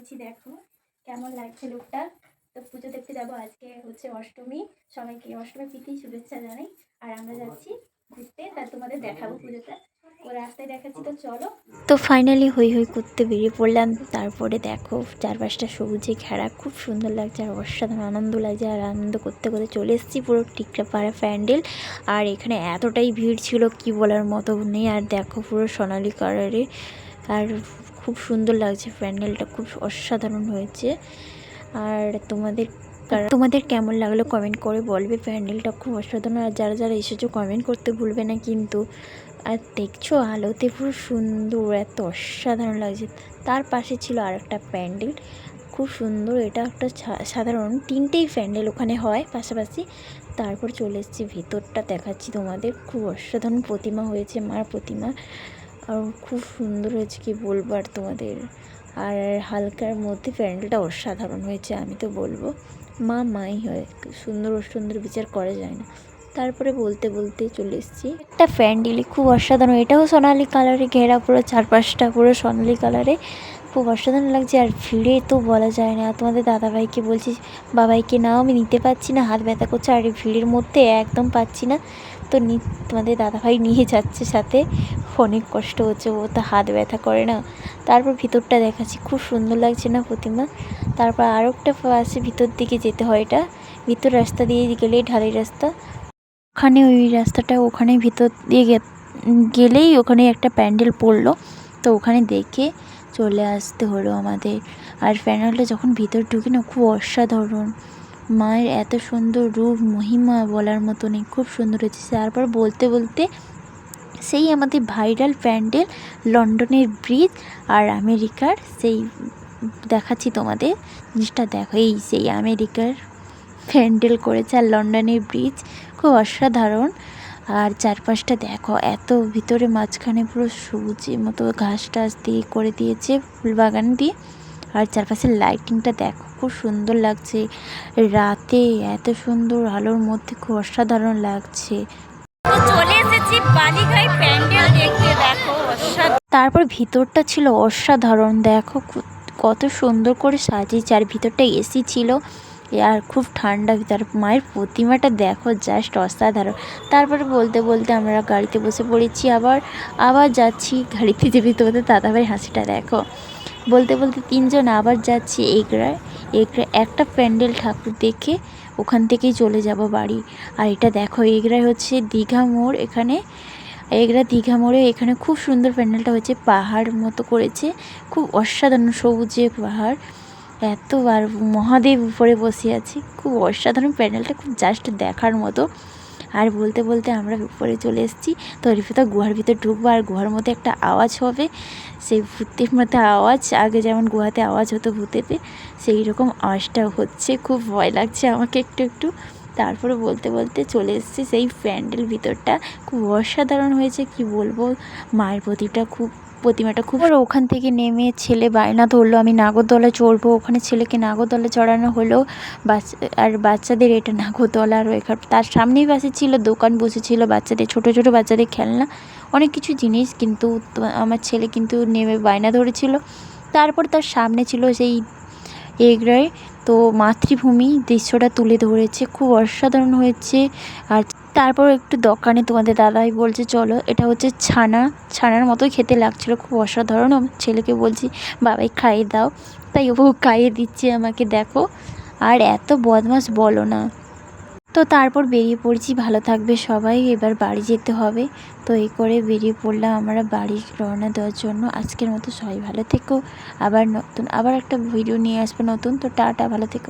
পড়ছি দেখো, কেমন লাগছে লুকটা তো পুজো দেখতে যাব আজকে হচ্ছে অষ্টমী। সবাইকে অষ্টমী প্রীতি, শুভেচ্ছা জানাই। আর আমরা যাচ্ছি ঘুরতে, তা তোমাদের দেখাবো পুজোটা। তো ফাইনালি হই হই করতে বেরিয়ে পড়লাম। তারপরে দেখো চারপাশটা সবুজে ঘেরা। খুব সুন্দর লাগছে, আর অসাধারণ আনন্দ লাগছে, আর আনন্দ করতে করতে চলে এসেছি পুরো টিকটা পাড়া প্যান্ডেল। আর এখানে এতটাই ভিড় ছিল, কি বলার মতো নেই। আর দেখো পুরো সোনালি কালারে আর খুব সুন্দর লাগছে প্যান্ডেলটা, খুব অসাধারণ হয়েছে। আর তোমাদের তোমাদের কেমন লাগল কমেন্ট করে বলবে। প্যান্ডেলটা খুব অসাধারণ, আর যারা যারা এসেছ কমেন্ট করতে ভুলবে না কিন্তু। আর দেখছ আলোতে পুরো সুন্দর, এত অসাধারণ লাগছে। তার পাশে ছিল আর একটা প্যান্ডেল, খুব সুন্দর। এটা একটা সাধারণ তিনটেই প্যান্ডেল ওখানে হয় পাশাপাশি। তারপর চলে এসেছি, ভেতরটা দেখাচ্ছি তোমাদের। খুব অসাধারণ প্রতিমা হয়েছে মার প্রতিমা। আর খুব সুন্দর হয়েছে কি বলব আর তোমাদের। আর হালকার মধ্যে প্যান্ডেলটা অসাধারণ হয়েছে, আমি তো বলব। মা মাই হয়, সুন্দর সুন্দর বিচার করা যায় না। তারপরে বলতে বলতে চলে এসেছি। একটা প্যান্ডেলই খুব অসাধারণ, এটাও সোনালি কালারে ঘেরা পুরো চারপাশটা পুরো সোনালি কালারে। খুব অসাধারণ লাগছে, আর ভিড়ে তো বলা যায় না। তোমাদের দাদাভাইকে বলছি, বাবাইকে নাও, আমি নিতে পারছি না, হাত ব্যথা করছে, আর ভিড়ের মধ্যে একদম পাচ্ছি না। তো নি- তোমাদের দাদাভাই নিয়ে যাচ্ছে সাথে অনেক কষ্ট হচ্ছে, ও তো হাত ব্যথা করে না। তারপর ভিতরটা দেখাচ্ছি, খুব সুন্দর লাগছে না প্রতিমা? তারপর আরও একটা পাশে ভিতর দিকে যেতে হয় এটা, ভিতর রাস্তা দিয়ে গেলেই ঢালাই রাস্তা। ওখানে ওই রাস্তাটা, ওখানে ভিতর দিয়ে গেলেই ওখানে একটা প্যান্ডেল পড়ল। তো ওখানে দেখে চলে আসতে হলো আমাদের। আর প্যান্ডেলটা যখন ভিতর ঢুকি না, খুব অসাধারণ। মায়ের এত সুন্দর রূপ, মহিমা বলার মতো নেই খুব সুন্দর হয়েছে। তারপর বলতে বলতে সেই আমাদের ভাইরাল প্যান্ডেল, লন্ডনের ব্রিজ আর আমেরিকার সেই দেখাচ্ছি তোমাদের। জিনিসটা দেখো, এই সেই আমেরিকার প্যান্ডেল করেছে আর লন্ডনের ব্রিজ, খুব অসাধারণ। আর চারপাশটা দেখো এত ভিতরে মাঝখানে পুরো সবুজের মতো ঘাস টাস দিয়ে করে দিয়েছে ফুল বাগান দিয়ে। আর চারপাশের লাইটিংটা দেখো খুব সুন্দর লাগছে। রাতে এত সুন্দর আলোর মধ্যে খুব অসাধারণ লাগছে। চলে এসেছি বালিঘাই প্যান্ডেল দেখতে দেখো তারপর ভিতরটা ছিল অসাধারণ দেখো কত সুন্দর করে সাজিয়েছে। আর ভিতরটা এসি ছিল। আর খুব ঠান্ডা ভিতর মায়ের প্রতিমাটা দেখো জাস্ট অসাধারণ। তারপরে বলতে বলতে আমরা গাড়িতে বসে পড়েছি, আবার আবার যাচ্ছি, গাড়িতে যেতে তোমাদের দাদাভাই হাসিটা দেখো। বলতে বলতে তিনজন আবার যাচ্ছি এগরায় এগরা একটা প্যান্ডেল ঠাকুর দেখে ওখান থেকেই চলে যাব বাড়ি। আর এটা দেখো, এগরায় হচ্ছে দীঘা মোড় এখানে। এগরা দীঘা মোড়ে এখানে খুব সুন্দর প্যান্ডেলটা হয়েছে, পাহাড় মতো করেছে, খুব অসাধারণ সবুজে পাহাড়। এত আর মহাদেব উপরে বসে আছি। খুব অসাধারণ প্যান্ডেলটা, খুব জাস্ট দেখার মতো। আর বলতে বলতে আমরা উপরে চলে এসেছি। তো ভিতর গুহার ভিতর ঢুকবো আর গুহার মধ্যে একটা আওয়াজ হবে। সেই ভূতের মধ্যে আওয়াজ, আগে যেমন গুহাতে আওয়াজ হতো ভূতেতে সেই রকম আওয়াজটা হচ্ছে। খুব ভয় লাগছে আমাকে একটু একটু। তারপরে বলতে বলতে চলে এসেছি সেই প্যান্ডেল ভিতরটা। খুব অসাধারণ হয়েছে, কি বলব? মায়ের প্রতিটা খুব প্রতিমাটা খুব আর ওখান থেকে নেমে ছেলে বায়না ধরলো, আমি নাগরদোলা চড়বো। ওখানে ছেলেকে নাগরদোলা চড়ানো হলো। বাচ্চা আর বাচ্চাদের এটা নাগরদোলা আর এখানে তার সামনেই পাশে ছিল দোকান বসেছিল বাচ্চাদের, ছোট ছোট বাচ্চাদের খেলনা। অনেক কিছু জিনিস কিন্তু আমার ছেলে কিন্তু নেমে বায়না ধরেছিল। তারপর তার সামনে ছিল সেই এগরায় তো মাতৃভূমি দৃশ্যটা তুলে ধরেছে। খুব অসাধারণ হয়েছে। আর তারপর একটু দোকানে তোমাদের দাদাই বলছে, চলো, এটা হচ্ছে ছানা, ছানার মতো খেতে লাগছিল, খুব অসাধারণ। ছেলেকে বলছি, বাবাই, খাইয়ে দাও। তাই ও খাইয়ে দিচ্ছে আমাকে, দেখো, আর এত বদমাস বলো না। তো তারপর বেরিয়ে পড়ছি, ভালো থাকবে সবাই, এবার বাড়ি যেতে হবে। তো এই করে বেরিয়ে পড়লাম আমরা বাড়ি রওনা দেওয়ার জন্য। আজকের মতো সবাই ভালো থেকো। আবার নতুন, আবার একটা ভিডিও নিয়ে আসব নতুন। তো টাটা, ভালো থেকো।